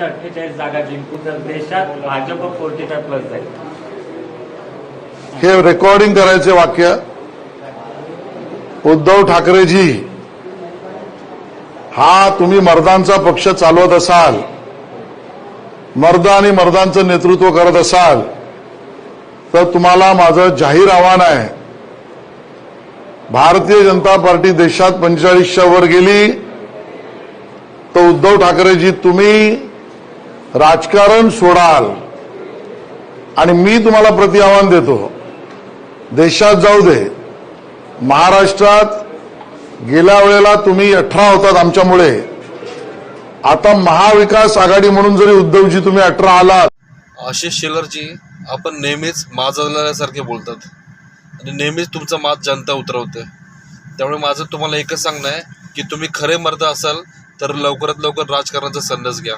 अठ्ठेचाळीस जागा जिंकून देशात भाजप फोर्टी फाय प्लस जाईल. हे रेकॉर्डिंग करायचे वाक्य. उद्धव ठाकरेजी हा तुम्ही मर्दांचा पक्ष चालवत असाल मर्द आणि मर्दांचं नेतृत्व करत असाल तर तुम्हाला माझं जाहीर आव्हान आहे. भारतीय जनता पार्टी देशात पंचेचाळीसच्या वर गेली तर उद्धव ठाकरेजी तुम्ही राजकारण सोडाल. आणि मी तुम्हाला प्रति आव्हान देतो देशात जाऊ दे. महाराष्ट्रात गेल्या वेळेला तुम्ही अठरा होतात आमच्यामुळे. आता महाविकास आघाडी म्हणून जरी उद्धवजी तुम्ही अठरा आलात. आशिष शेलरजी आपण नेहमीच माजवल्यासारखे बोलतात. आणि नेहमीच तुमचा मात जनता उतरवते. त्यामुळे माझं तुम्हाला एकच सांगणं आहे की तुम्ही खरे मर्द असाल तर लवकरात लवकर राजकारणाचा संन्यास घ्या.